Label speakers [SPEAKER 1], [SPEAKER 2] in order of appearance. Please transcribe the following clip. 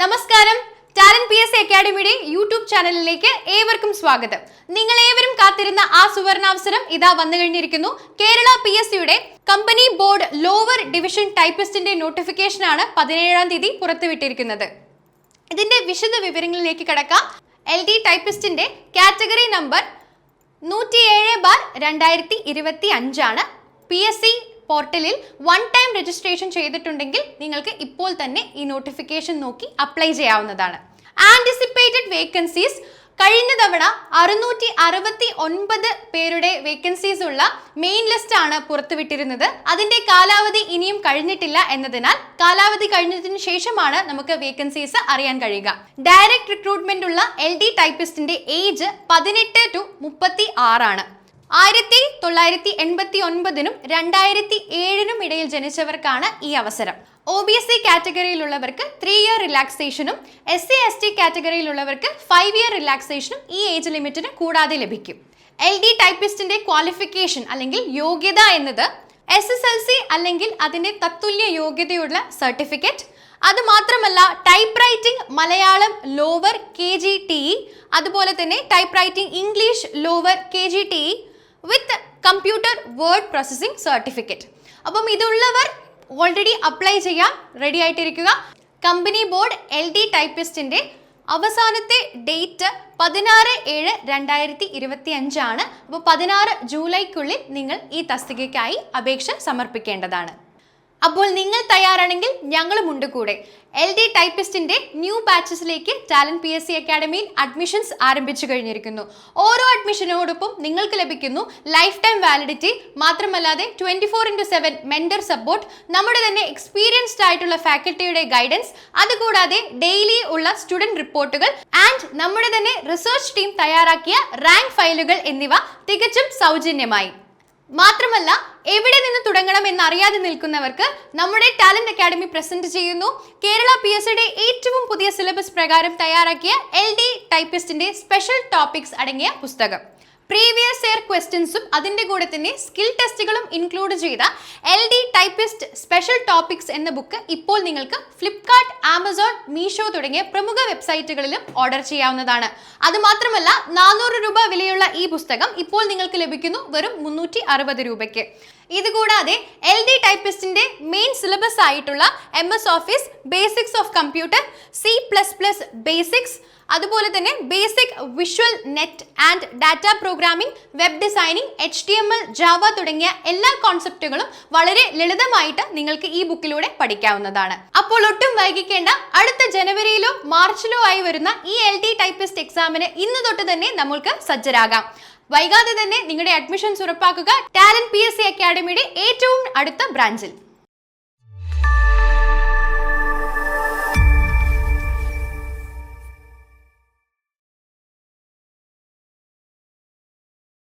[SPEAKER 1] നമസ്കാരം. Talent P S അക്കാഡമിയുടെ YouTube ചാനലിലേക്ക് ഏവർക്കും സ്വാഗതം. നിങ്ങൾ ഏവരും കാത്തിരുന്ന ആ സുവർണാവസരം ഇതാ വന്നു കഴിഞ്ഞിരിക്കുന്നു. കേരള പി എസ് സിയുടെ കമ്പനി ബോർഡ് ലോവർ ഡിവിഷൻ ടൈപ്പിസ്റ്റിന്റെ നോട്ടിഫിക്കേഷൻ ആണ് പതിനേഴാം തീയതി പുറത്തുവിട്ടിരിക്കുന്നത്. ഇതിന്റെ വിശദ വിവരങ്ങളിലേക്ക് കടക്കാം. എൽ ഡി ടൈപ്പിസ്റ്റിന്റെ കാറ്റഗറി നമ്പർ നൂറ്റിയേഴ് ബാർ രണ്ടായിരത്തി ഇരുപത്തി അഞ്ചാണ് പി എസ് സി പോർട്ടലിൽ വൺ ടൈം രജിസ്ട്രേഷൻ ചെയ്തിട്ടുണ്ടെങ്കിൽ നിങ്ങൾക്ക് ഇപ്പോൾ തന്നെ ഈ നോട്ടിഫിക്കേഷൻ നോക്കി അപ്ലൈ ചെയ്യാവുന്നതാണ്. ആന്റിസിപ്പേറ്റഡ് വേക്കൻസീസ് കഴിഞ്ഞ തവണ അറുന്നൂറ്റി അറുപത്തി ഒൻപത് പേരുടെ വേക്കൻസീസ് ഉള്ള മെയിൻ ലിസ്റ്റ് ആണ് പുറത്തുവിട്ടിരുന്നത്. അതിന്റെ കാലാവധി ഇനിയും കഴിഞ്ഞിട്ടില്ല എന്നതിനാൽ കാലാവധി കഴിഞ്ഞതിന് ശേഷമാണ് നമുക്ക് വേക്കൻസീസ് അറിയാൻ കഴിയുക. ഡയറക്ട് റിക്രൂട്ട്മെന്റ് ഉള്ള എൽ ഡി ടൈപ്പിസ്റ്റിന്റെ ഏജ് പതിനെട്ട് ടു മുപ്പത്തി ആറാണ് ആയിരത്തി തൊള്ളായിരത്തി എൺപത്തി ഒൻപതിനും രണ്ടായിരത്തി ഏഴിനും ഇടയിൽ ജനിച്ചവർക്കാണ് ഈ അവസരം. ഒ ബി എസ് സി കാറ്റഗറിയിലുള്ളവർക്ക് ത്രീ ഇയർ റിലാക്സേഷനും എസ് സി എസ് ടി കാറ്റഗറിയിലുള്ളവർക്ക് ഫൈവ് ഇയർ റിലാക്സേഷനും ഈ ഏജ് ലിമിറ്റിന് കൂടാതെ ലഭിക്കും. എൽ ഡി ടൈപ്പിസ്റ്റിന്റെ ക്വാളിഫിക്കേഷൻ അല്ലെങ്കിൽ യോഗ്യത എന്നത് എസ് എസ് എൽ സി അല്ലെങ്കിൽ അതിന്റെ തത്തുല്യ യോഗ്യതയുള്ള സർട്ടിഫിക്കറ്റ് അത് മാത്രമല്ല type writing Malayalam lower K G T അതുപോലെ തന്നെ type writing English lower K G T computer word processing certificate. അപ്പം ഇതുള്ളവർ ഓൾറെഡി അപ്ലൈ ചെയ്യാൻ റെഡി ആയിട്ടിരിക്കുക. കമ്പനി ബോർഡ് എൽ ഡി ടൈപ്പിസ്റ്റിന്റെ അവസാനത്തെ ഡേറ്റ് പതിനാറ് ഏഴ് രണ്ടായിരത്തി ഇരുപത്തി അഞ്ചാണ് അപ്പോൾ പതിനാറ് ജൂലൈക്കുള്ളിൽ നിങ്ങൾ ഈ തസ്തികയ്ക്കായി അപേക്ഷ സമർപ്പിക്കേണ്ടതാണ്. അപ്പോൾ നിങ്ങൾ തയ്യാറാണെങ്കിൽ ഞങ്ങളും ഉണ്ട് കൂടെ. എൽ ഡി ടൈപ്പിസ്റ്റിന്റെ ന്യൂ ബാച്ചസിലേക്ക് ടാലന്റ് പി എസ് സി അക്കാഡമിയിൽ അഡ്മിഷൻസ് ആരംഭിച്ചു കഴിഞ്ഞിരിക്കുന്നു. ഓരോ അഡ്മിഷനോടൊപ്പം നിങ്ങൾക്ക് ലഭിക്കുന്നു ലൈഫ് ടൈം വാലിഡിറ്റി മാത്രമല്ലാതെ twenty four into seven support നമ്മുടെ തന്നെ എക്സ്പീരിയൻസ്ഡ് ആയിട്ടുള്ള ഫാക്കൽറ്റിയുടെ ഗൈഡൻസ് അതുകൂടാതെ ഡെയിലി ഉള്ള സ്റ്റുഡന്റ് റിപ്പോർട്ടുകൾ ആൻഡ് നമ്മുടെ തന്നെ റിസർച്ച് ടീം തയ്യാറാക്കിയ റാങ്ക് ഫയലുകൾ എന്നിവ തികച്ചും സൗജന്യമായി. മാത്രമല്ല എവിടെ നിന്ന് തുടങ്ങണം എന്ന് അറിയാതെ നിൽക്കുന്നവർക്ക് നമ്മുടെ ടാലന്റ് അക്കാഡമി പ്രസന്റ് ചെയ്യുന്നു. കേരള പി എസ് ഡി ഏറ്റവും പുതിയ സിലബസ് പ്രകാരം തയ്യാറാക്കിയ എൽ ഡി ടൈപ്പിസ്റ്റിന്റെ സ്പെഷ്യൽ ടോപ്പിക്സ് അടങ്ങിയ പുസ്തകം. പ്രീവിയസ് ഇയർ ക്വസ്റ്റ്യൻസും അതിന്റെ കൂടെ തന്നെ സ്കിൽ ടെസ്റ്റുകളും ഇൻക്ലൂഡ് ചെയ്ത L D typist special topics എന്ന ബുക്ക് ഇപ്പോൾ നിങ്ങൾക്ക് ഫ്ലിപ്കാർട്ട് ആമസോൺ മീഷോ തുടങ്ങിയ പ്രമുഖ വെബ്സൈറ്റുകളിലും ഓർഡർ ചെയ്യാവുന്നതാണ്. അതുമാത്രമല്ല നാനൂറ് രൂപ വിലയുള്ള ഈ പുസ്തകം ഇപ്പോൾ നിങ്ങൾക്ക് ലഭിക്കുന്നു വെറും മുന്നൂറ്റി അറുപത് രൂപയ്ക്ക്. ഇതുകൂടാതെ എൽ ഡി ടൈപ്പിസ്റ്റിന്റെ മെയിൻ സിലബസ് ആയിട്ടുള്ള M S office basics of computer C plus plus basics അതുപോലെ തന്നെ basic visual net and data programming web designing H T M L Java തുടങ്ങിയ എല്ലാ കോൺസെപ്റ്റുകളും വളരെ ലളിതമായിട്ട് നിങ്ങൾക്ക് ഈ ബുക്കിലൂടെ പഠിക്കാവുന്നതാണ്. അപ്പോൾ ഒട്ടും വൈകിക്കേണ്ട അടുത്ത ജനുവരിയിലോ മാർച്ചിലോ ആയി വരുന്ന ഈ എൽ ടി ടൈപ്പിസ്റ്റ് എക്സാമിന് ഇന്ന് തൊട്ട് തന്നെ നമ്മൾക്ക് സജ്ജരാകാം. വൈകാതെ തന്നെ നിങ്ങളുടെ അഡ്മിഷൻസ് ഉറപ്പാക്കുക ടാലന്റ് പി എസ് സി അക്കാഡമിയുടെ ഏറ്റവും അടുത്ത ബ്രാഞ്ചിൽ